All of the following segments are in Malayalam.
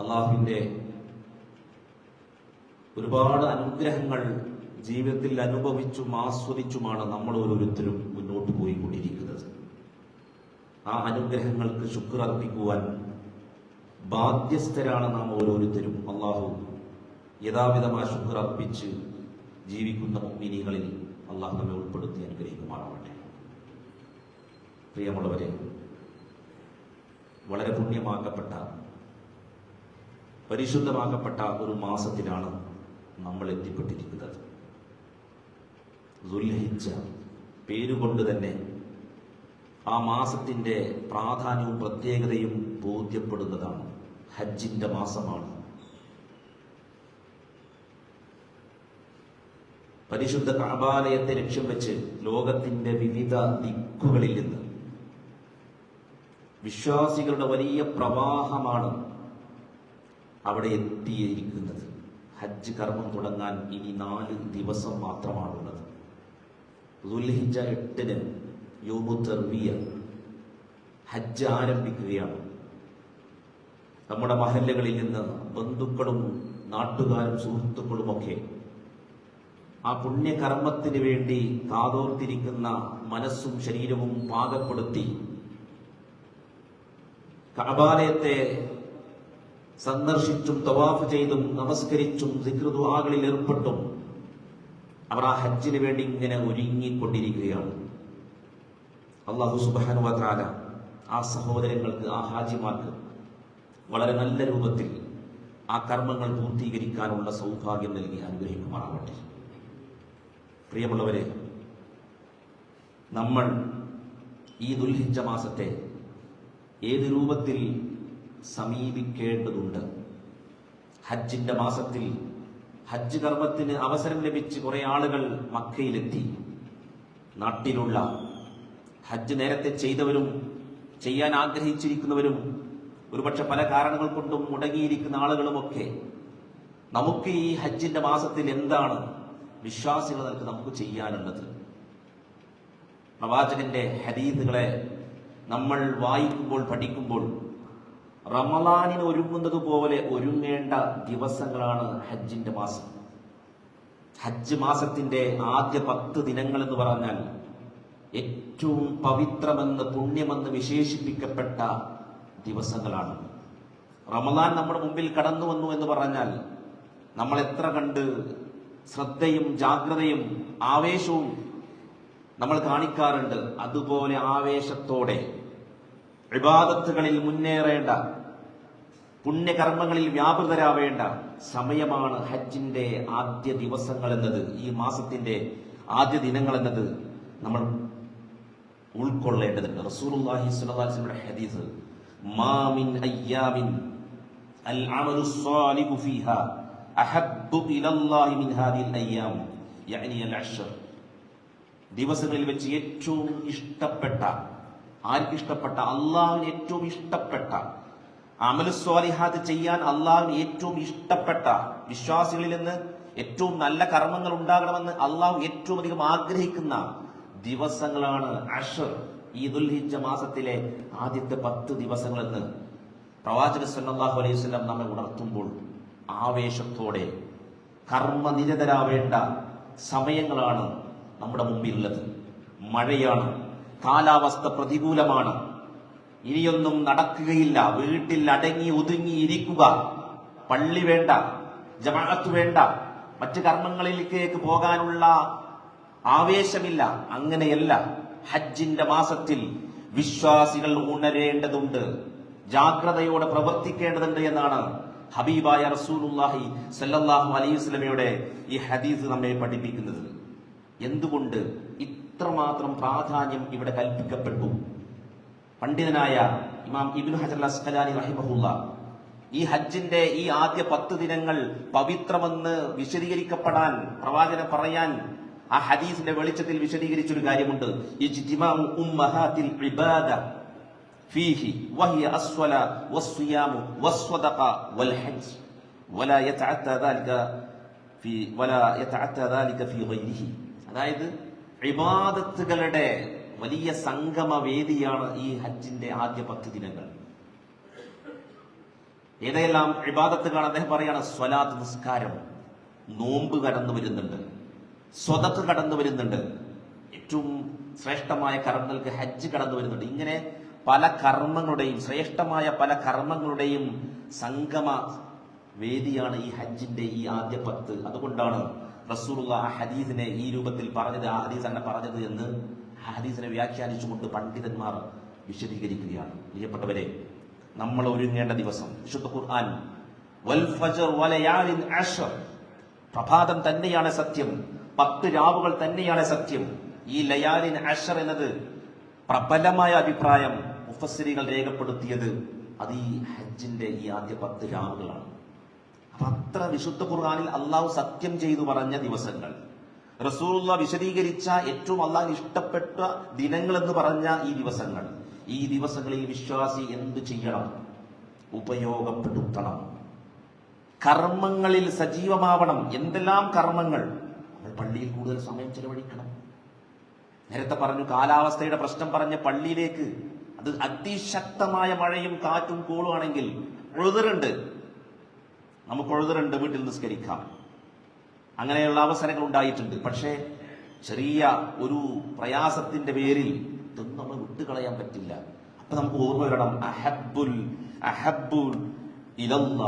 അള്ളാഹുവിന്റെ ഒരുപാട് അനുഗ്രഹങ്ങൾ ജീവിതത്തിൽ അനുഭവിച്ചും ആസ്വദിച്ചുമാണ് നമ്മൾ ഓരോരുത്തരും മുന്നോട്ട് പോയിക്കൊണ്ടിരിക്കുന്നത്. ആ അനുഗ്രഹങ്ങൾക്ക് ശുക്ർ അർപ്പിക്കുവാൻ ബാധ്യസ്ഥരാണ് നാം ഓരോരുത്തരും. അള്ളാഹു യഥാവിധമായ ശുക്ർ അർപ്പിച്ച് ജീവിക്കുന്ന മിനികളിൽ അള്ളാഹു നമ്മെ ഉൾപ്പെടുത്തി അനുഗ്രഹിക്കുമാറാവട്ടെ. പ്രിയമുള്ളവരെ വളരെ പുണ്യമാക്കപ്പെട്ട പരിശുദ്ധമാക്കപ്പെട്ട ഒരു മാസത്തിലാണ് നമ്മൾ എത്തിപ്പെട്ടിരിക്കുന്നത് ദുൽഹിജ്ജ പേരുകൊണ്ട് തന്നെ ആ മാസത്തിന്റെ പ്രാധാന്യവും പ്രത്യേകതയും ബോധ്യപ്പെടുന്നതാണ്. ഹജ്ജിന്റെ മാസമാണ്. പരിശുദ്ധ കാബാലയത്തെ ലക്ഷ്യം വെച്ച് ലോകത്തിന്റെ വിവിധ ദിക്കുകളിൽ നിന്ന് വിശ്വാസികളുടെ വലിയ പ്രവാഹമാണ് അവിടെ എത്തിയിരിക്കുന്നത്. ഹജ്ജ് കർമ്മം തുടങ്ങാൻ ഇനി നാല് ദിവസം മാത്രമാണുള്ളത്. ദുൽഹിജ എട്ടിന് യോമു തെർവിയ ഹജ്ജ് ആരംഭിക്കുകയാണ്. നമ്മുടെ മഹല്ലകളിൽ നിന്ന് ബന്ധുക്കളും നാട്ടുകാരും സുഹൃത്തുക്കളുമൊക്കെ ആ പുണ്യകർമ്മത്തിന് വേണ്ടി കാതോർത്തിരിക്കുന്ന മനസ്സും ശരീരവും പാകപ്പെടുത്തി കഅബാലയത്തെ സന്ദർശിച്ചും തവാഫ് ചെയ്തും നമസ്കരിച്ചും ദുആകളിൽ ഏർപ്പെട്ടും അവർ ആ ഹജ്ജിന് വേണ്ടി ഇങ്ങനെ ഒരുങ്ങിക്കൊണ്ടിരിക്കുകയാണ്. അള്ളാഹു സുബാനുവാല ആ സഹോദരങ്ങൾക്ക് ആ ഹാജിമാർക്ക് വളരെ നല്ല രൂപത്തിൽ ആ കർമ്മങ്ങൾ പൂർത്തീകരിക്കാനുള്ള സൗഭാഗ്യം നൽകി അനുഗ്രഹിക്കുമാറാവട്ടെ. പ്രിയമുള്ളവരെ നമ്മൾ ഈ ദുൽഹിജ മാസത്തെ ഏത് രൂപത്തിൽ സമീപിക്കേണ്ടതുണ്ട്. ഹജ്ജിന്റെ മാസത്തിൽ ഹജ്ജ് കർമ്മത്തിന് അവസരം ലഭിച്ച് കുറെ ആളുകൾ മക്കയിലെത്തി. നാട്ടിലുള്ള ഹജ്ജ് നേരത്തെ ചെയ്തവരും ചെയ്യാൻ ആഗ്രഹിച്ചിരിക്കുന്നവരും ഒരുപക്ഷെ പല കാരണങ്ങൾ കൊണ്ടും മുടങ്ങിയിരിക്കുന്ന ആളുകളുമൊക്കെ നമുക്ക് ഈ ഹജ്ജിന്റെ മാസത്തിൽ എന്താണ് വിശ്വാസികൾക്ക് നമുക്ക് ചെയ്യാനുള്ളത്? പ്രവാചകന്റെ ഹരീദുകളെ നമ്മൾ വായിക്കുമ്പോൾ പഠിക്കുമ്പോൾ റമലാനിന് ഒരുങ്ങുന്നത് പോലെ ഒരുങ്ങേണ്ട ദിവസങ്ങളാണ് ഹജ്ജിന്റെ മാസം. ഹജ്ജ് മാസത്തിന്റെ ആദ്യ പത്ത് ദിനങ്ങൾ എന്ന് പറഞ്ഞാൽ ഏറ്റവും പവിത്രമെന്ന് പുണ്യമെന്ന് വിശേഷിപ്പിക്കപ്പെട്ട ദിവസങ്ങളാണ്. റമലാൻ നമ്മുടെ മുമ്പിൽ കടന്നു വന്നു എന്ന് പറഞ്ഞാൽ നമ്മൾ എത്ര കണ്ട് ശ്രദ്ധയും ജാഗ്രതയും ആവേശവും നമ്മൾ കാണിക്കാറുണ്ട്. അതുപോലെ ആവേശത്തോടെ വിവാദത്തുകളിൽ മുന്നേറേണ്ട പുണ്യകർമ്മങ്ങളിൽ വ്യാപൃതരാവേണ്ട സമയമാണ് ഹജ്ജിന്റെ ആദ്യ ദിവസങ്ങൾ എന്നത് ഈ മാസത്തിന്റെ ആദ്യ ദിനങ്ങൾ എന്നത് നമ്മൾ ഉൾക്കൊള്ളേണ്ടതുണ്ട്. റസൂലുള്ളാഹി സ്വല്ലല്ലാഹി ഹദീസ് മാ മിൻ അയ്യാമിൻ അൽ അമലു സ്വാലിഹു ഫീഹാ അഹബ്ബു ഇലല്ലാഹി മിൻ ഹാദിൽ അയ്യാം യഅനി അൽ ദിവസങ്ങളിൽ വെച്ച് ഏറ്റവും ഇഷ്ടപ്പെട്ട ആർക്ക് ഇഷ്ടപ്പെട്ട അള്ളാഹുവിന് ഏറ്റവും ഇഷ്ടപ്പെട്ട അമലുസ്വാലിഹാത്ത് ചെയ്യാൻ അള്ളാഹുവിന് ഏറ്റവും ഇഷ്ടപ്പെട്ട വിശ്വാസികളിൽ നിന്ന് ഏറ്റവും നല്ല കർമ്മങ്ങൾ ഉണ്ടാകണമെന്ന് അള്ളാഹു ഏറ്റവും അധികം ആഗ്രഹിക്കുന്ന ദിവസങ്ങളാണ് അഷർ ഈ ദുൽഹിജ മാസത്തിലെ ആദ്യത്തെ പത്ത് ദിവസങ്ങളെന്ന് പ്രവാചക സല്ലാഹു അലൈഹി വസല്ലം നമ്മെ ഉണർത്തുമ്പോൾ ആവേശത്തോടെ കർമ്മനിരതരാവേണ്ട സമയങ്ങളാണ് നമ്മുടെ മുമ്പിലുള്ളത്. മഴയാണ് കാലാവസ്ഥ പ്രതികൂലമാണ്. ഇനിയൊന്നും നടക്കുകയില്ല. വീട്ടിൽ അടങ്ങി ഒതുങ്ങി ഇരിക്കുക. പള്ളി വേണ്ട ജമാഅത്ത് വേണ്ട മറ്റു കർമ്മങ്ങളിലേക്ക് പോകാനുള്ള ആവേശമില്ല. അങ്ങനെയല്ല. ഹജ്ജിന്റെ മാസത്തിൽ വിശ്വാസികൾ ഉണരേണ്ടതുണ്ട്. ജാഗ്രതയോടെ പ്രവർത്തിക്കേണ്ടതുണ്ട് എന്നാണ് ഹബീബായ റസൂലുള്ളാഹി സല്ലല്ലാഹു അലൈഹി വസല്ലമയുടെ ഈ ഹദീസ് നമ്മെ പഠിപ്പിക്കുന്നത്. എന്തുകൊണ്ട് ഇത്രമാത്രം പ്രാധാന്യം ഇവിടെ കൽപ്പിക്കപ്പെട്ടു പണ്ഡിതനായ ഇമാം ഇബ്നു ഹജർ അസ്കലാനി റഹിമഹുല്ല ഈ ഹജ്ജിന്റെ ഈ ആദ്യ പത്ത് ദിനങ്ങൾ പവിത്രമെന്ന് വിശദീകരിക്കപ്പെടാൻ പ്രവാചകൻ പറയാൻ ആ ഹദീസിന്റെ വെളിച്ചത്തിൽ വിശദീകരിച്ചൊരു കാര്യമുണ്ട് ഇജ്തിമാഉ ഉമ്മഹാത്തിൽ ഇബാദ ഫീഹി വഹിയ അസ്വല വസ്സിയാമു വസ്വദഖ വൽഹജ്ജ് വലാ യതഅത്ത ذلك في ولا يتعتى ذلك في غيره അതായത് ഇബാദത്തുകളുടെ വലിയ സംഗമ വേദിയാണ് ഈ ഹജ്ജിന്റെ ആദ്യ പത്ത് ദിനങ്ങൾ. ഏതെല്ലാം ഇബാദത്തുകളാണ്? അദ്ദേഹം പറയാണ് സ്വലാത്ത് നിസ്കാരം നോമ്പ് കടന്നു വരുന്നുണ്ട് സ്വതക്ക് കടന്നു വരുന്നുണ്ട്. ഏറ്റവും ശ്രേഷ്ഠമായ കർമ്മങ്ങൾക്ക് ഹജ്ജ് കടന്നു വരുന്നുണ്ട്. ഇങ്ങനെ പല കർമ്മങ്ങളുടെയും ശ്രേഷ്ഠമായ പല കർമ്മങ്ങളുടെയും സംഗമ വേദിയാണ് ഈ ഹജ്ജിന്റെ ഈ ആദ്യ പത്ത്. അതുകൊണ്ടാണ് റസൂലുള്ള ആ ഹദീസിനെ ഈ രൂപത്തിൽ പറഞ്ഞത് ആ ഹദീസ് അങ്ങനെ പറഞ്ഞത് എന്ന് ആ ഹദീസിനെ വ്യാഖ്യാനിച്ചുകൊണ്ട് പണ്ഡിതന്മാർ വിശദീകരിക്കുകയാണ്. പ്രിയപ്പെട്ടവരെ നമ്മൾ ഒരുങ്ങേണ്ട ദിവസം വിശുദ്ധ ഖുർആൻ വൽ വലയാലിൻ അഷർ പ്രഭാതം തന്നെയാണ് സത്യം പത്ത് രാവുകൾ തന്നെയാണ് സത്യം. ഈ ലയാലിൻ അഷർ എന്നത് പ്രബലമായ അഭിപ്രായം മുഫസ്സിരികൾ രേഖപ്പെടുത്തിയത് അത് ഈ ഹജ്ജിന്റെ ഈ ആദ്യ പത്ത് രാവുകളാണ്. അത്ര വിശുദ്ധ ഖുർആാനിൽ അള്ളാഹു സത്യം ചെയ്തു പറഞ്ഞ ദിവസങ്ങൾ. റസൂലുള്ള വിശദീകരിച്ച ഏറ്റവും അള്ളാഹ് ഇഷ്ടപ്പെട്ട ദിനങ്ങൾ എന്ന് പറഞ്ഞ ഈ ദിവസങ്ങൾ. ഈ ദിവസങ്ങളിൽ വിശ്വാസി എന്ത് ചെയ്യണം? ഉപയോഗപ്പെടുത്തണം. കർമ്മങ്ങളിൽ സജീവമാവണം. എന്തെല്ലാം കർമ്മങ്ങൾ? നമ്മൾ പള്ളിയിൽ കൂടുതൽ സമയം ചെലവഴിക്കണം. നേരത്തെ പറഞ്ഞു കാലാവസ്ഥയുടെ പ്രശ്നം പറഞ്ഞ പള്ളിയിലേക്ക്. അത് അതിശക്തമായ മഴയും കാറ്റും കോളുവാണെങ്കിൽ ഉഴുതറുണ്ട് നമുക്ക് ഉഴുതറുണ്ട് വീട്ടിൽ നിസ്കരിക്കാം. അങ്ങനെയുള്ള അവസരങ്ങൾ ഉണ്ടായിട്ടുണ്ട്. പക്ഷേ ചെറിയ ഒരു പ്രയാസത്തിന്റെ പേരിൽ ഇതൊന്നും നമ്മൾ വിട്ടുകളയാൻ പറ്റില്ല. അപ്പൊ നമുക്ക് ഓർമ്മ വരണം. അഹബുൽ അഹബുൽ ഇലല്ല.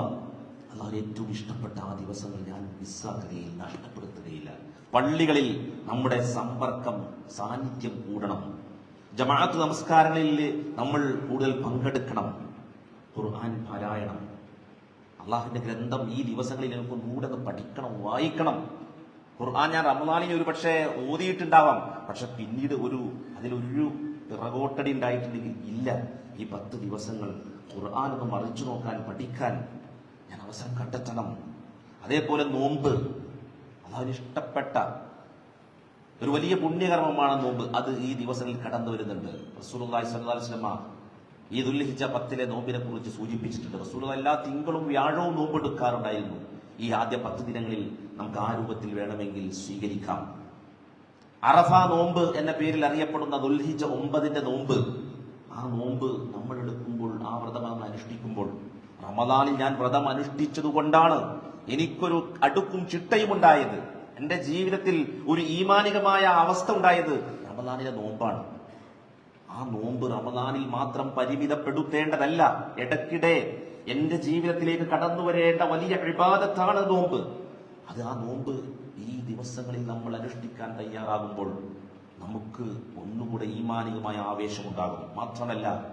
അള്ളാഹു ഏറ്റവും ഇഷ്ടപ്പെട്ട ആ ദിവസങ്ങൾ ഞാൻ മിസ്സാക്കുകയില്ല നഷ്ടപ്പെടുത്തുകയില്ല. പള്ളികളിൽ നമ്മുടെ സമ്പർക്കം സാന്നിധ്യം കൂടണം. ജമാഅത്ത് നമസ്കാരങ്ങളിൽ നമ്മൾ കൂടുതൽ പങ്കെടുക്കണം. ഖുർആൻ പാരായണം. അള്ളാഹുവിന്റെ ഗ്രന്ഥം ഈ ദിവസങ്ങളിൽ നമുക്ക് കൂടെ ഒന്ന് പഠിക്കണം വായിക്കണം. ഖുർആൻ ഞാൻ റമദാനിൽ ഒരു പക്ഷേ ഓതിയിട്ടുണ്ടാവാം. പക്ഷെ പിന്നീട് ഒരു അതിലൊരു പിറകോട്ടടി ഉണ്ടായിട്ടുണ്ടെങ്കിൽ ഇല്ല. ഈ പത്ത് ദിവസങ്ങൾ ഖുർആൻ ഒന്ന് മറിച്ചു നോക്കാൻ പഠിക്കാൻ ഞാൻ അവസരം കണ്ടെത്തണം. അതേപോലെ നോമ്പ്. അള്ളാഹുവിന് ഇഷ്ടപ്പെട്ട ഒരു വലിയ പുണ്യകർമ്മമാണ് നോമ്പ്. അത് ഈ ദിവസങ്ങളിൽ കടന്നു വരുന്നുണ്ട് റസൂലുള്ളാഹി സ്വല്ലല്ലാഹു അലൈഹി വസല്ലമ ഈ ദുൽഹിജ പത്തിലെ നോമ്പിനെ കുറിച്ച് സൂചിപ്പിച്ചിട്ടുണ്ട്. റസൂൽ എല്ലാ തിങ്കളും വ്യാഴവും നോമ്പെടുക്കാറുണ്ടായിരുന്നു. ഈ ആദ്യ പത്ത് ദിനങ്ങളിൽ നമുക്ക് ആ രൂപത്തിൽ വേണമെങ്കിൽ സ്വീകരിക്കാം. അറഫ നോമ്പ് എന്ന പേരിൽ അറിയപ്പെടുന്ന ദുൽഹിജ ഒമ്പതിന്റെ നോമ്പ് ആ നോമ്പ് നമ്മൾ എടുക്കുമ്പോൾ ആ വ്രതം നമ്മൾ അനുഷ്ഠിക്കുമ്പോൾ റമദാനിൽ ഞാൻ വ്രതം അനുഷ്ഠിച്ചതുകൊണ്ടാണ് എനിക്കൊരു അടുക്കും ചിട്ടയും ഉണ്ടായത്. എന്റെ ജീവിതത്തിൽ ഒരു ഈമാനികമായ അവസ്ഥ ഉണ്ടായത് റമദാനിലെ നോമ്പാണ്. ആ നോമ്പ് റമദാനിൽ മാത്രം പരിമിതപ്പെടുത്തേണ്ടതല്ല. ഇടയ്ക്കിടെ എന്റെ ജീവിതത്തിലേക്ക് കടന്നു വരേണ്ട വലിയ വിവാദത്താണ് നോമ്പ്. അത് ആ നോമ്പ് ഈ ദിവസങ്ങളിൽ നമ്മൾ അനുഷ്ഠിക്കാൻ തയ്യാറാകുമ്പോൾ നമുക്ക് ഒന്നുകൂടെ ഈമാനികമായ ആവേശമുണ്ടാകും. മാത്രമല്ല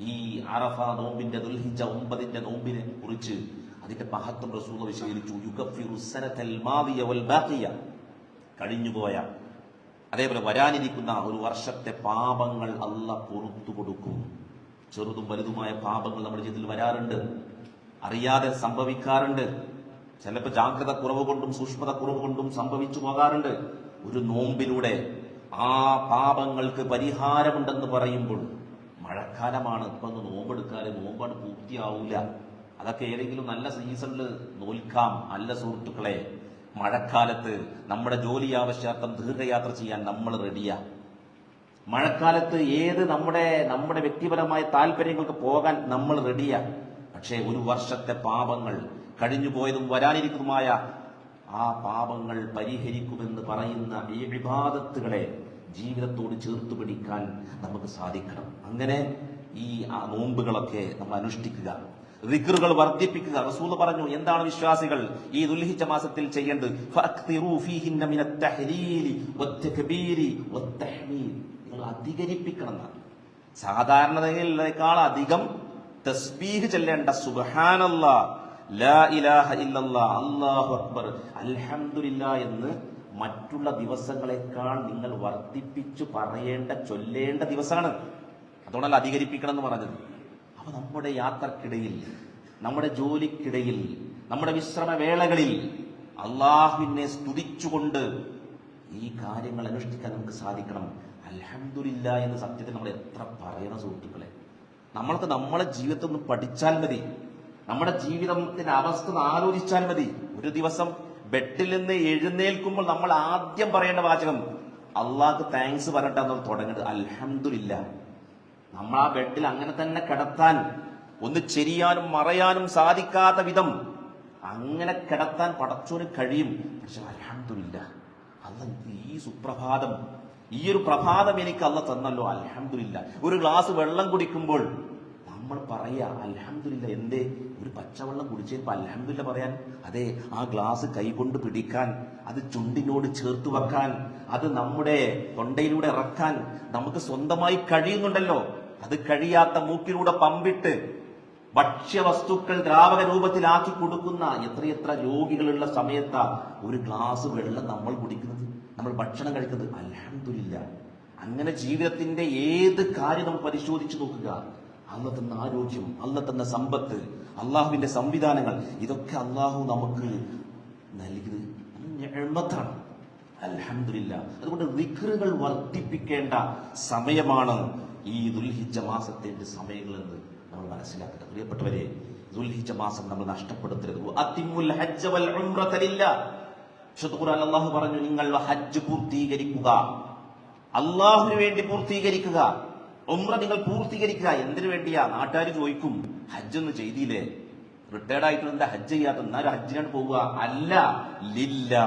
ഈ അറഫ നോമ്പിന്റെ ദുൽഹിജ ഒമ്പതിന്റെ നോമ്പിനെ കുറിച്ച് അതിന്റെ മഹത്വം പ്രസൂത വിശദീകരിച്ചു. യുഗഫിറു സനതൽ മാദിയ വൽ ബാഖിയ. കഴിഞ്ഞുപോയ അതേപോലെ വരാനിരിക്കുന്ന ഒരു വർഷത്തെ പാപങ്ങൾ അല്ല പുറത്തു കൊടുക്കും. ചെറുതും വലുതുമായ പാപങ്ങൾ നമ്മുടെ ജീവിതത്തിൽ വരാറുണ്ട്. അറിയാതെ സംഭവിക്കാറുണ്ട്. ചിലപ്പോൾ ജാഗ്രത കുറവ് കൊണ്ടും സൂക്ഷ്മത കുറവ് കൊണ്ടും സംഭവിച്ചു പോകാറുണ്ട്. ഒരു നോമ്പിലൂടെ ആ പാപങ്ങൾക്ക് പരിഹാരമുണ്ടെന്ന് പറയുമ്പോൾ മഴക്കാലമാണ്. ഇപ്പൊ ഒന്ന് നോമ്പെടുക്കാതെ നോമ്പാണ് പൂർത്തിയാവൂല. അതൊക്കെ ഏതെങ്കിലും നല്ല സീസണിൽ നോൽക്കാം. നല്ല സുഹൃത്തുക്കളെ. മഴക്കാലത്ത് നമ്മുടെ ജോലി ആവശ്യാർത്ഥം ദീർഘയാത്ര ചെയ്യാൻ നമ്മൾ റെഡിയാ മഴക്കാലത്ത് ഏത് നമ്മുടെ നമ്മുടെ വ്യക്തിപരമായ താല്പര്യങ്ങൾക്ക് പോകാൻ നമ്മൾ റെഡിയാ പക്ഷേ ഒരു വർഷത്തെ പാപങ്ങൾ കഴിഞ്ഞു പോയതും വരാനിരിക്കുന്നതുമായ ആ പാപങ്ങൾ പരിഹരിക്കുമെന്ന് പറയുന്ന ഈ വിവാദത്തുകളെ ജീവിതത്തോട് ചേർത്ത് പിടിക്കാൻ നമുക്ക് സാധിക്കണം. അങ്ങനെ ഈ നോമ്പുകളൊക്കെ നമ്മൾ അനുഷ്ഠിക്കുക. റിക്കറുകൾ വർദ്ധിപ്പിക്കുക. റസൂൽ പറഞ്ഞു എന്താണ് വിശ്വാസികൾ ഈ ദുൽഹിജ മാസത്തിൽ ചെയ്യേണ്ടത്? അധികരിപ്പിക്കണം എന്നാണ് സാധാരണതയിലേക്കാൾ അധികം തസ്ബീഹ് ചെല്ലേണ്ട. സുബ്ഹാനല്ലാ എന്ന് മറ്റുള്ള ദിവസങ്ങളെക്കാൾ നിങ്ങൾ വർദ്ധിപ്പിച്ചു പറയേണ്ട ചൊല്ലേണ്ട ദിവസമാണ്. അതുകൊണ്ടല്ല അധികരിപ്പിക്കണം എന്ന് പറഞ്ഞത്. അപ്പൊ നമ്മുടെ യാത്രക്കിടയിൽ നമ്മുടെ ജോലിക്കിടയിൽ നമ്മുടെ വിശ്രമവേളകളിൽ അള്ളാഹുവിനെ സ്തുതിച്ചുകൊണ്ട് ഈ കാര്യങ്ങൾ അനുഷ്ഠിക്കാൻ നമുക്ക് സാധിക്കണം. അലഹമില്ല എന്ന് സത്യത്തിൽ നമ്മൾ എത്ര പറയണം സുഹൃത്തുക്കളെ. നമ്മൾക്ക് നമ്മളെ ജീവിതത്തിൽ നിന്ന് പഠിച്ചാൽ മതി. നമ്മുടെ ജീവിതത്തിന്റെ അവസ്ഥ ആലോചിച്ചാൽ മതി. ഒരു ദിവസം ബെഡിൽ നിന്ന് എഴുന്നേൽക്കുമ്പോൾ നമ്മൾ ആദ്യം പറയേണ്ട വാചകം അള്ളാഹ് താങ്ക്സ് പറഞ്ഞിട്ടാണ് തുടങ്ങുന്നത്. അൽഹംദുലില്ല. നമ്മൾ ആ ബെഡിൽ അങ്ങനെ തന്നെ കിടത്താൻ ഒന്ന് ചെരിയാനും മറയാനും സാധിക്കാത്ത വിധം അങ്ങനെ കിടത്താൻ പടച്ചോന് കഴിയും. പക്ഷെ അലഹമില്ല അല്ല ഈ സുപ്രഭാതം ഈ ഒരു പ്രഭാതം എനിക്ക് അല്ല തന്നല്ലോ അലഹമില്ല ഒരു ഗ്ലാസ് വെള്ളം കുടിക്കുമ്പോൾ നമ്മൾ പറയാ അലഹമില്ല എന്തേ? ഒരു പച്ചവെള്ളം കുടിച്ചപ്പോ അലഹമില്ല പറയാൻ? അതെ ആ ഗ്ലാസ് കൈകൊണ്ട് പിടിക്കാൻ അത് ചുണ്ടിനോട് ചേർത്ത് വെക്കാൻ അത് നമ്മുടെ തൊണ്ടയിലൂടെ ഇറക്കാൻ നമുക്ക് സ്വന്തമായി കഴിയുന്നുണ്ടല്ലോ. അത് കഴിയാത്ത മൂക്കിലൂടെ പമ്പിട്ട് ഭക്ഷ്യവസ്തുക്കൾ ദ്രാവക രൂപത്തിലാക്കി കൊടുക്കുന്ന എത്രയെത്ര രോഗികളുള്ള സമയത്താ ഒരു ഗ്ലാസ് വെള്ളം നമ്മൾ കുടിക്കുന്നത് നമ്മൾ ഭക്ഷണം കഴിക്കുന്നത്. അലഹമില്ല അങ്ങനെ ജീവിതത്തിന്റെ ഏത് കാര്യം നമ്മൾ പരിശോധിച്ചു നോക്കുക. അല്ല തന്ന ആരോഗ്യം അല്ല തന്ന സമ്പത്ത് അള്ളാഹുവിന്റെ സംവിധാനങ്ങൾ ഇതൊക്കെ അള്ളാഹു നമുക്ക് നൽകിയത്. ഞെഴ്മത്താണ് അൽഹംദുലില്ല. അതുകൊണ്ട് വിക്രുകൾ വർദ്ധിപ്പിക്കേണ്ട സമയമാണ് ഈ ദുൽഹിജ മാസത്തിന്റെ സമയങ്ങളെന്ന് നമ്മൾ മനസ്സിലാക്കുക പ്രിയപ്പെട്ടവരെ ദുൽഹിജ മാസം നമ്മൾ നഷ്ടപ്പെടുത്തരുത്. വൽ ഖുർആൻ അള്ളാഹു പറഞ്ഞു നിങ്ങൾ ഹജ്ജ് പൂർത്തീകരിക്കുക. അള്ളാഹുവിന് വേണ്ടി പൂർത്തീകരിക്കുക. ഉംറ നിങ്ങൾ പൂർത്തീകരിക്കുക. എന്തിനു വേണ്ടിയാ? നാട്ടുകാർ ചോദിക്കും ഹജ്ജ് ഒന്ന് ചെയ്തില്ലേ റിട്ടയർഡ് ആയിട്ട് എന്താ ഹജ്ജ് ചെയ്യാത്ത എന്നാലും ഹജ്ജിനാണ് പോവുക. അല്ല ലില്ല.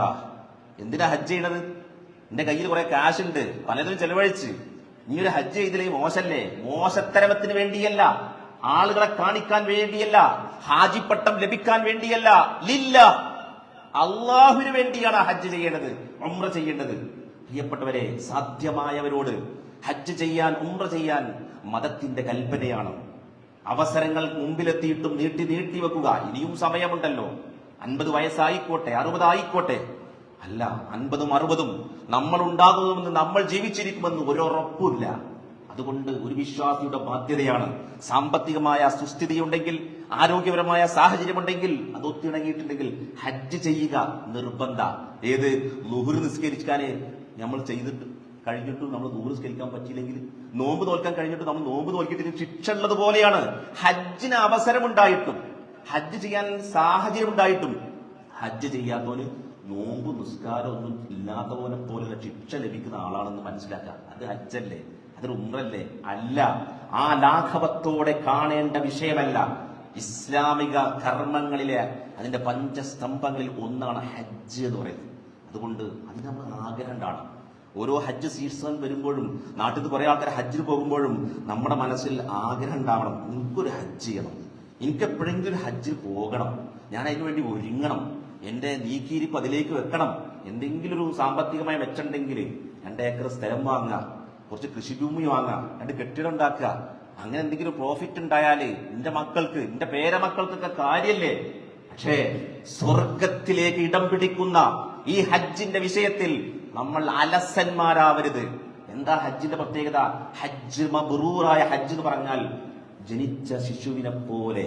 എന്തിനാ ഹജ്ജ് ചെയ്യണത്? എന്റെ കയ്യിൽ കുറെ കാശ് ഉണ്ട്. പലതും ചെലവഴിച്ച്. നീ ഒരു ഹജ്ജ് ചെയ്തില്ലേ? മോശല്ലേ? മോശത്തരമത്തിന് വേണ്ടിയല്ല. ആളുകളെ കാണിക്കാൻ വേണ്ടിയല്ല. ഹാജിപ്പട്ടം ലഭിക്കാൻ വേണ്ടിയല്ല. ലില്ല. അള്ളാഹുവിന് വേണ്ടിയാണ് ഹജ്ജ് ചെയ്യേണ്ടത് ഉമ്ര ചെയ്യേണ്ടത്. പ്രിയപ്പെട്ടവരെ സാധ്യമായവരോട് ഹജ്ജ് ചെയ്യാൻ ഉമ്ര ചെയ്യാൻ മതത്തിന്റെ കൽപ്പനയാണ്. അവസരങ്ങൾ മുമ്പിലെത്തിയിട്ടും നീട്ടി നീട്ടി വെക്കുക. ഇനിയും സമയമുണ്ടല്ലോ. അൻപത് വയസ്സായിക്കോട്ടെ അറുപതായിക്കോട്ടെ. അല്ല അൻപതും അറുപതും നമ്മൾ ഉണ്ടാകുമെന്ന് നമ്മൾ ജീവിച്ചിരിക്കുമെന്ന് ഒരു ഉറപ്പില്ല അതുകൊണ്ട് ഒരു വിശ്വാസിയുടെ ബാധ്യതയാണ് സാമ്പത്തികമായ സുസ്ഥിതിയുണ്ടെങ്കിൽ ആരോഗ്യപരമായ സാഹചര്യമുണ്ടെങ്കിൽ അത് ഒത്തിണങ്ങിയിട്ടുണ്ടെങ്കിൽ ഹജ്ജ് ചെയ്യുക നിർബന്ധ. ഏത്? ലുഹുര് നിസ്കരിക്കാനേ നമ്മൾ ചെയ്തിട്ട് കഴിഞ്ഞിട്ട് നമ്മൾ നൂറ് സ്കരിക്കാൻ പറ്റിയില്ലെങ്കിൽ നോമ്പ് തോൽക്കാൻ കഴിഞ്ഞിട്ട് നമ്മൾ നോമ്പ് തോൽക്കിയിട്ട് ശിക്ഷ ഉള്ളത് പോലെയാണ് ഹജ്ജിന് അവസരമുണ്ടായിട്ടും. ഹജ്ജ് ചെയ്യാൻ സാഹചര്യം ഉണ്ടായിട്ടും ഹജ്ജ് ചെയ്യാത്തവന് നോമ്പ് നിസ്കാരം ഒന്നും ഇല്ലാത്തവനെ പോലുള്ള ശിക്ഷ ലഭിക്കുന്ന ആളാണെന്ന് മനസ്സിലാക്കാം അത് അച്ഛല്ലേ അതൊരു ഉമ്രല്ലേ അല്ല. ആ ലാഘവത്തോടെ കാണേണ്ട വിഷയമല്ല. ഇസ്ലാമിക കർമ്മങ്ങളിലെ അതിന്റെ പഞ്ചസ്തംഭങ്ങളിൽ ഒന്നാണ് ഹജ്ജ് എന്ന് പറയുന്നത്. അതുകൊണ്ട് അത് നമ്മൾ ആഗ്രഹണ്ടാണ് ഓരോ ഹജ്ജ് സീസൺ വരുമ്പോഴും നാട്ടിൽ നിന്ന് കുറെ ആൾക്കാർ ഹജ്ജിൽ പോകുമ്പോഴും നമ്മുടെ മനസ്സിൽ ആഗ്രഹം ഉണ്ടാവണം എനിക്കൊരു ഹജ്ജ് ചെയ്യണം. എനിക്ക് എപ്പോഴെങ്കിലും ഒരു ഹജ്ജിൽ പോകണം. ഞാൻ അതിനു വേണ്ടി ഒരുങ്ങണം. എന്റെ നീക്കിയിരിപ്പ് അതിലേക്ക് വെക്കണം. എന്തെങ്കിലും ഒരു സാമ്പത്തികമായ മെച്ചുണ്ടെങ്കിൽ രണ്ട് ഏക്കർ സ്ഥലം വാങ്ങുക കുറച്ച് കൃഷിഭൂമി വാങ്ങുക രണ്ട് കെട്ടിടം ഉണ്ടാക്കുക അങ്ങനെ എന്തെങ്കിലും പ്രോഫിറ്റ് ഉണ്ടായാൽ എന്റെ മക്കൾക്ക് എന്റെ പേരമക്കൾക്കൊക്കെ കാര്യമല്ലേ പക്ഷേ സ്വർഗത്തിലേക്ക് ഇടം പിടിക്കുന്ന ഈ ഹജ്ജിന്റെ വിഷയത്തിൽ നമ്മൾ അലസന്മാരാവരുത്. എന്താ ഹജ്ജിന്റെ പ്രത്യേകത? ഹജ്ജ് മബ്രൂറായ ഹജ്ജ് എന്ന് പറഞ്ഞാൽ ജനിച്ച ശിശുവിനെ പോലെ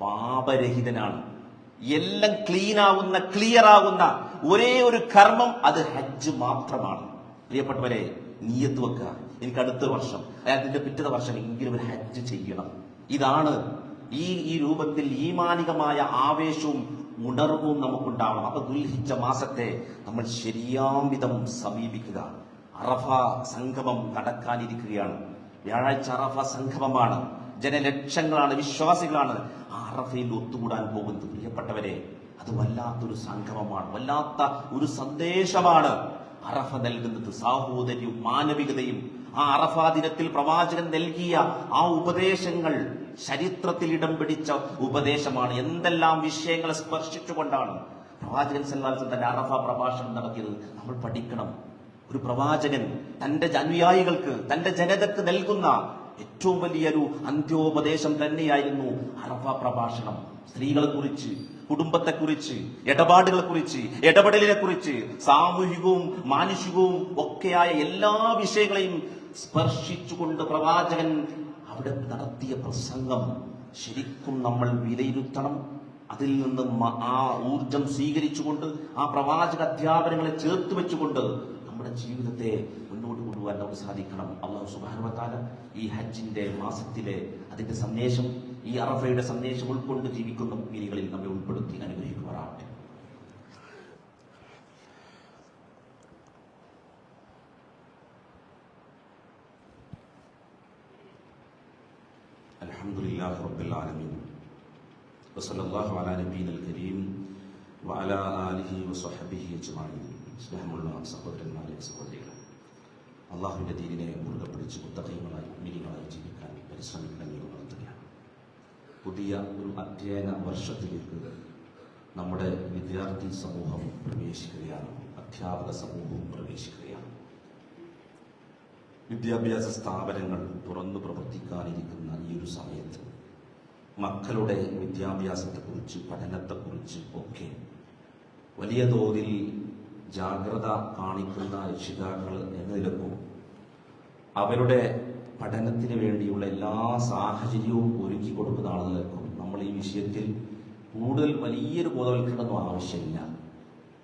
പാപരഹിതനാണ്. എല്ലാം ക്ലീൻ ആവുന്ന ക്ലിയർ ആവുന്ന ഒരേ ഒരു കർമ്മം അത് ഹജ്ജ് മാത്രമാണ്. പ്രിയപ്പെട്ടവരെ നീയത്ത് വെക്കുക. എനിക്ക് അടുത്ത വർഷം അതായത് അതിന്റെ പിറ്റേ വർഷം എങ്കിലും ഒരു ഹജ്ജ് ചെയ്യണം. ഇതാണ് ഈ ഈ രൂപത്തിൽ ഈമാനികമായ ആവേശവും ഉണർവും നമുക്കുണ്ടാവണം. അപ്പൊ ദുൽഹിച്ച മാസത്തെ നമ്മൾ ശരിയാം വിധം സമീപിക്കുക. അറഫ സംഗമം നടക്കാനിരിക്കുകയാണ്. വ്യാഴാഴ്ച അറഫ സംഗമമാണ്. ജനലക്ഷങ്ങളാണ് വിശ്വാസികളാണ് ആ അറഫയിൽ ഒത്തുകൂടാൻ പോകുന്നത്. പ്രിയപ്പെട്ടവരെ അത് വല്ലാത്തൊരു സംഗമമാണ് വല്ലാത്ത ഒരു സന്ദേശമാണ്. അറഫ നൽകുന്നത് സാഹോദര്യവും മാനവികതയും. ആ അറഫാ ദിനത്തിൽ പ്രവാചകൻ നൽകിയ ആ ഉപദേശങ്ങൾ ചരിത്രത്തിൽ ഇടം പിടിച്ച ഉപദേശമാണ്. എന്തെല്ലാം വിഷയങ്ങളെ സ്പർശിച്ചുകൊണ്ടാണ് പ്രവാചകൻ സല്ലാസം തന്റെ അറഫ പ്രഭാഷണം നടത്തിയത്. നമ്മൾ പഠിക്കണം. ഒരു പ്രവാചകൻ തന്റെ അനുയായികൾക്ക് തന്റെ ജനതക്ക് നൽകുന്ന ഏറ്റവും വലിയൊരു അന്ത്യോപദേശം തന്നെയായിരുന്നു അറഫ പ്രഭാഷണം. സ്ത്രീകളെ കുറിച്ച് കുടുംബത്തെ കുറിച്ച് ഇടപാടുകളെ കുറിച്ച് ഇടപെടലിനെ കുറിച്ച് സാമൂഹികവും മാനുഷികവും ഒക്കെയായ എല്ലാ വിഷയങ്ങളെയും സ്പർശിച്ചുകൊണ്ട് പ്രവാചകൻ അവിടെ നടത്തിയ പ്രസംഗം ശരിക്കും നമ്മൾ വിലയിരുത്തണം. അതിൽ നിന്ന് ആ ഊർജം സ്വീകരിച്ചുകൊണ്ട് ആ പ്രവാചക അധ്യാപനങ്ങളെ ചേർത്ത് വെച്ചുകൊണ്ട് നമ്മുടെ ജീവിതത്തെ കൊണ്ടുപോകാൻ നമുക്ക് സാധിക്കണം അള്ളാഹു സുബാനുവത്താല ഈ ഹജ്ജിന്റെ മാസത്തിലെ അതിന്റെ സന്ദേശം ഈ അറഫയുടെ സന്ദേശം ഉൾക്കൊണ്ട് ജീവിക്കുന്ന മീനുകളിൽ നമ്മെ ഉൾപ്പെടുത്തി അനുഗ്രഹിക്കുമാറാവട്ടെ الحمد الحمد لله رب العالمين وصلى الله على نبينا الكريم وعلى آله وصحبه أجمعين സ്നേഹമുള്ള സഹോദരന്മാരെ സഹോദരികളെ അള്ളാഹുവിന്റെ ദീനിനെ മുറുകെ പിടിച്ച് മുത്തകൈകളായി മിനികളായി ജീവിക്കാൻ പരിശ്രമിക്കാൻ നിങ്ങൾ നടത്തുകയാണ്. പുതിയ ഒരു അധ്യയന വർഷത്തിലേക്ക് നമ്മുടെ വിദ്യാർത്ഥി സമൂഹം പ്രവേശിക്കുകയാണ്. അധ്യാപക സമൂഹവും പ്രവേശിക്കുകയാണ്. വിദ്യാഭ്യാസ സ്ഥാപനങ്ങൾ തുറന്നു പ്രവർത്തിക്കാനിരിക്കുന്ന ഈ ഒരു സമയത്ത് മക്കളുടെ വിദ്യാഭ്യാസത്തെക്കുറിച്ച് പഠനത്തെക്കുറിച്ച് ഒക്കെ വലിയ തോതിൽ ജാഗ്രത കാണിക്കുന്ന രക്ഷിതാക്കൾ എന്ന നിലക്കും അവരുടെ പഠനത്തിന് വേണ്ടിയുള്ള എല്ലാ സാഹചര്യവും ഒരുക്കി കൊടുക്കുന്ന ആളുകൾക്കും നമ്മൾ ഈ വിഷയത്തിൽ കൂടുതൽ വലിയൊരു ബോധവൽക്കരണമൊന്നും ആവശ്യമില്ല.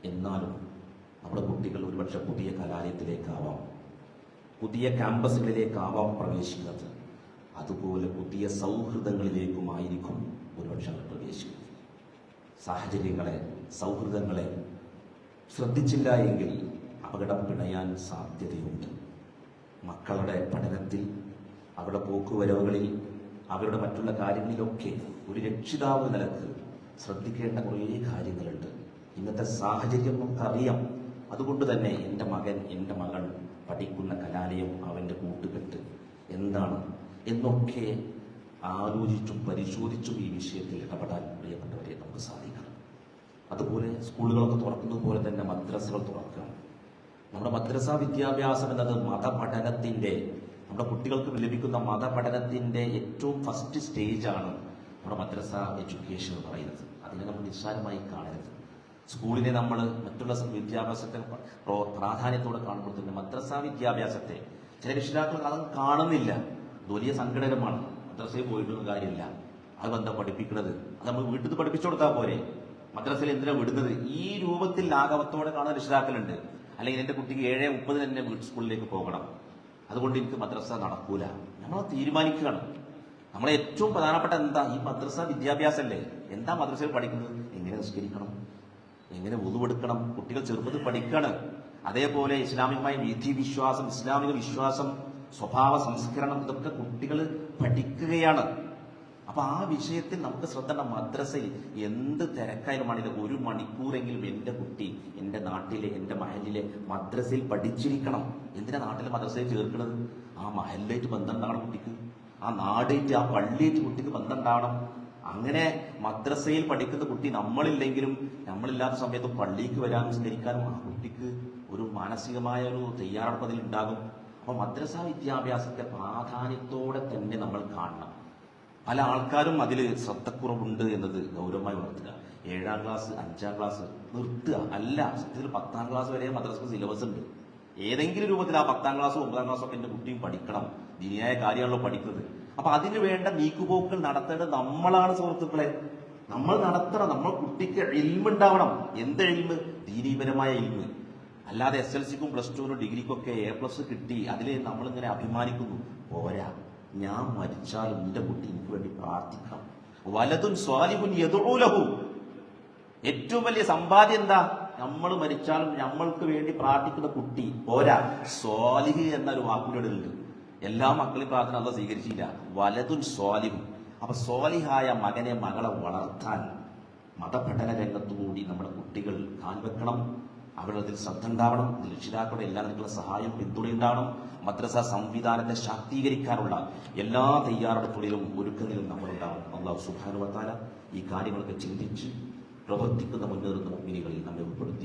എന്നാലും നമ്മുടെ കുട്ടികൾ ഒരുപക്ഷെ പുതിയ കലാലയത്തിലേക്കാവാം പുതിയ ക്യാമ്പസുകളിലേക്കാവാം പ്രവേശിക്കുന്നത്. അതുപോലെ പുതിയ സൗഹൃദങ്ങളിലേക്കുമായിരിക്കും ഒരുപക്ഷെ അവർ പ്രവേശിക്കുന്നത്. സാഹചര്യങ്ങളെ സൗഹൃദങ്ങളെ ശ്രദ്ധിച്ചില്ല എങ്കിൽ അപകടം പിണയാൻ സാധ്യതയുണ്ട്. മക്കളുടെ പഠനത്തിൽ അവരുടെ പോക്കുവരവുകളിൽ അവരുടെ മറ്റുള്ള കാര്യങ്ങളിലൊക്കെ ഒരു രക്ഷിതാവ് നിലയ്ക്ക് ശ്രദ്ധിക്കേണ്ട കുറേ കാര്യങ്ങളുണ്ട്. ഇന്നത്തെ സാഹചര്യം നമുക്കറിയാം. അതുകൊണ്ട് തന്നെ എന്റെ മകൻ എന്റെ മകൾ പഠിക്കുന്ന കലാലയം അവന്റെ കൂട്ടുകെട്ട് എന്താണ് എന്നൊക്കെ ആലോചിച്ചും പരിശോധിച്ചും ഈ വിഷയത്തിൽ ഇടപെടാൻ പ്രിയപ്പെട്ടവരെ നമുക്ക് സാധിക്കണം. അതുപോലെ സ്കൂളുകളൊക്കെ തുറക്കുന്നത് പോലെ തന്നെ മദ്രസകൾ തുറക്കുക. നമ്മുടെ മദ്രസ വിദ്യാഭ്യാസം എന്നത് മതപഠനത്തിന്റെ നമ്മുടെ കുട്ടികൾക്ക് ലഭിക്കുന്ന മതപഠനത്തിന്റെ ഏറ്റവും ഫസ്റ്റ് സ്റ്റേജാണ് നമ്മുടെ മദ്രസ എഡ്യൂക്കേഷൻ എന്ന് പറയുന്നത്. അതിനെ നമ്മൾ നിസ്സാരമായി കാണരുത്. സ്കൂളിനെ നമ്മൾ മറ്റുള്ള വിദ്യാഭ്യാസത്തെ പ്രാധാന്യത്തോടെ കാണുമ്പോൾ തന്നെ മദ്രസ വിദ്യാഭ്യാസത്തെ ചില രക്ഷിതാക്കൾ അത് കാണുന്നില്ല. അത് വലിയ സങ്കടകരമാണ്. മദ്രസയിൽ പോയിട്ടുള്ള കാര്യമില്ല. അത് ബന്ധം പഠിപ്പിക്കുന്നത് അത് നമ്മൾ വീട്ടിൽ നിന്ന് പഠിപ്പിച്ചു കൊടുത്താൽ പോരെ. മദ്രസയിൽ എന്തിനാ വിടുന്നത്? ഈ രൂപത്തിൽ ലാഘവത്തോടെ കാണുന്ന രക്ഷിതാക്കളുണ്ട്. അല്ലെങ്കിൽ എന്റെ കുട്ടിക്ക് ഏഴ് മുപ്പതിന് തന്നെ വീട്ട് സ്കൂളിലേക്ക് പോകണം. അതുകൊണ്ട് എനിക്ക് മദ്രസ നടക്കൂല. നമ്മൾ തീരുമാനിക്കുകയാണ്. നമ്മളെ ഏറ്റവും പ്രധാനപ്പെട്ട എന്താ? ഈ മദ്രസ വിദ്യാഭ്യാസമല്ലേ എന്താ മദ്രസയിൽ പഠിക്കുന്നത്? എങ്ങനെ നിസ്കരിക്കണം? എങ്ങനെ ഉതുവെടുക്കണം കുട്ടികൾ ചെറുപ്പത്തിൽ പഠിക്കണം. അതേപോലെ ഇസ്ലാമികമായ വിധി വിശ്വാസം ഇസ്ലാമിക വിശ്വാസം സ്വഭാവ സംസ്കരണം ഇതൊക്കെ കുട്ടികൾ പഠിക്കുകയാണ്. അപ്പൊ ആ വിഷയത്തിൽ നമുക്ക് ശ്രദ്ധ. മദ്രസയിൽ എന്ത് തിരക്കായാലുമാണെങ്കിലും ഒരു മണിക്കൂറെങ്കിലും എന്റെ കുട്ടി എന്റെ നാട്ടിലെ എന്റെ മഹലിലെ മദ്രസയിൽ പഠിച്ചിരിക്കണം. എന്തിനാ നാട്ടിലെ മദ്രസയിൽ ചേർക്കുന്നത്? ആ മഹലിലേറ്റ് ബന്ധം ഉണ്ടാകണം കുട്ടിക്ക്. ആ നാടേറ്റ് ആ പള്ളിയേറ്റ് കുട്ടിക്ക് ബന്ധം ഉണ്ടാവണം അങ്ങനെ മദ്രസയിൽ പഠിക്കുന്ന കുട്ടി നമ്മളില്ലെങ്കിലും നമ്മളില്ലാത്ത സമയത്ത് പള്ളിക്ക് വരാൻ സ്മരിക്കാനും ആ കുട്ടിക്ക് ഒരു മാനസികമായ ഒരു തയ്യാറെടുപ്പ് ഉണ്ടാകും അപ്പൊ മദ്രസ വിദ്യാഭ്യാസത്തെ പ്രാധാന്യത്തോടെ തന്നെ നമ്മൾ കാണണം. പല ആൾക്കാരും അതിൽ ശ്രദ്ധക്കുറവുണ്ട് എന്നത് ഗൗരവമായി ഉണർത്തുക. ഏഴാം ക്ലാസ് അഞ്ചാം ക്ലാസ് നിർത്തുക. അല്ല സത്യത്തിൽ പത്താം ക്ലാസ് വരെ മദ്രസക്ക് സിലബസ് ഉണ്ട്. ഏതെങ്കിലും രൂപത്തിൽ ആ പത്താം ക്ലാസ് ഒമ്പതാം ക്ലാസ് ഒക്കെ എന്റെ കുട്ടിയും പഠിക്കണം. ദിനിയായ കാര്യമാണല്ലോ പഠിക്കുന്നത്. അപ്പൊ അതിന് വേണ്ട നീക്കുപോക്കൾ നടത്തേണ്ടത് നമ്മളാണ് സുഹൃത്തുക്കളെ. നമ്മൾ നടത്തണം. നമ്മൾ കുട്ടിക്ക് എൽമുണ്ടാവണം. എന്ത് ഇൽമ് ദീനീപരമായ ഇൽമ് അല്ലാതെ എസ് എൽ സിക്കും പ്ലസ് ടുവിനും ഡിഗ്രിക്കൊക്കെ എ പ്ലസ് കിട്ടി. അതിൽ നമ്മളിങ്ങനെ അഭിമാനിക്കുന്നു. പോരാ. ഞാൻ മരിച്ചാൽ എന്റെ കുട്ടി എനിക്ക് വേണ്ടി പ്രാർത്ഥിക്കണം വലതും സ്വാലിഹുൻ യദുലഹു ഏറ്റവും വലിയ സമ്പാദ്യം എന്താ? നമ്മൾ മരിച്ചാലും നമ്മൾക്ക് വേണ്ടി പ്രാർത്ഥിക്കുന്ന കുട്ടി. പോരാ. സ്വാലിഹ് എന്നൊരു വാക്കുകൂടെ ഉണ്ട് എല്ലാ മക്കളും പ്രാർത്ഥന അല്ല സ്വീകരിച്ചില്ല. വലതുൻ സ്വാലിഹും അപ്പൊ സ്വാലിഹായ മകനെ മകളെ വളർത്താൻ മതപഠന രംഗത്തുകൂടി നമ്മുടെ കുട്ടികൾ കാൽവെക്കണം അവരുടെ അതിൽ ശ്രദ്ധ ഉണ്ടാവണം രക്ഷിതാക്കളുടെ എല്ലാ നിലക്കുള്ള സഹായം പിന്തുണയുണ്ടാവണം മദ്രസ സംവിധാനത്തെ ശാക്തീകരിക്കാനുള്ള എല്ലാ തയ്യാറെടുപ്പുകളിലും ഒരുക്കങ്ങളിലും നമ്മളുണ്ടാവും അള്ളാഹു സുബാനുവത്താല ഈ കാര്യങ്ങളൊക്കെ ചിന്തിച്ച് പ്രവർത്തിക്കുന്ന മുന്നേറുന്ന മുന്നികളിൽ നമ്മെ ഉൾപ്പെടുത്തും